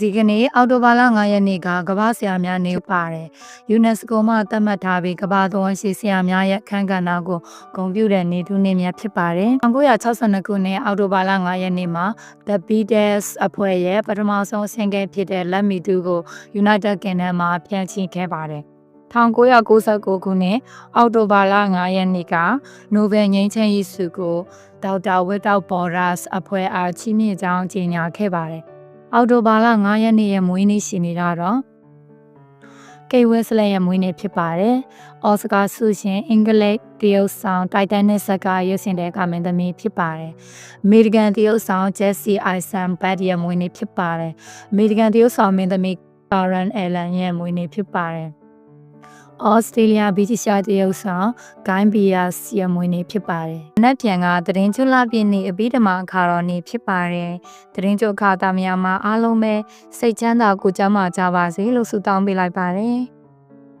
ဒီကနေ့အောက်တိုဘာလ9ရက်နေ့ကကမ္ဘာဆရာများနေ့ပါတယ်။ UNESCO မှသတ်မှတ်ထားပြီးကမ္ဘာတော်ရှိဆရာများရဲ့အခမ်းကဏ္ဍကိုဂုဏ်ပြုတဲ့နေ့ထူးနေ့များဖြစ်ပါတယ်။1962ခုနှစ်အောက်တိုဘာလ9ရက်နေ့မှာ The Beatles အဖွဲ့ရဲ့ပထမဆုံးဆင်ကဲဖြစ်တဲ့ Let Me Do ကို United Kingdom မှာဖြန့်ချိခဲ့ပါတယ်။1999ခုနှစ်အောက်တိုဘာလ9ရက်နေ့က Nobel ငြိမ်းချမ်းရေးဆုကိုဒေါက်တာ Without Borders အဖွဲ့အားချီးမြှင့်ကြောင်းကြေညာခဲ့ပါတယ်။ အောက်တိုဘာလ9ရက်နေ့ရဲ့မွေးနေ့ရှိနေတာတော့ကေဝက်စလက်ရဲ့မွေးနေ့ဖြစ်ပါတယ်။အော်စကာဆုရှင်အင်္ဂလိပ်တရုတ်ဆောင်တိုင်တန်နစ်ဇက်ကရွေးစင်တဲ့ကမင်းသမီးဖြစ်ပါတယ်။အမေရိကန်တရုတ်ဆောင်ဂျက်စီအိုင်ဆန်ဘတ်ရဲ့မွေးနေ့ဖြစ်ပါတယ်။အမေရိကန်တရုတ်ဆောင်မင်းသမီးကာရန်အယ်လန်ရဲ့မွေးနေ့ဖြစ်ပါတယ်။ ဩစတြေးလျဘီချီရှာတရုတ်ဆောင်ဂိုင်းဘီယာစီယမွေးနေ့ဖြစ်ပါတယ်။နက်ပြန်ကသတင်းကျွလပြည့်နေ့အဘိဓမ္မာအခါတော်နေ့ဖြစ်ပါတယ်။သတင်းကျွအခါတာများမှာအားလုံးပဲစိတ်ချမ်းသာကိုယ်ကျန်းမာကြပါစေလို့ဆုတောင်းပေးလိုက်ပါတယ်။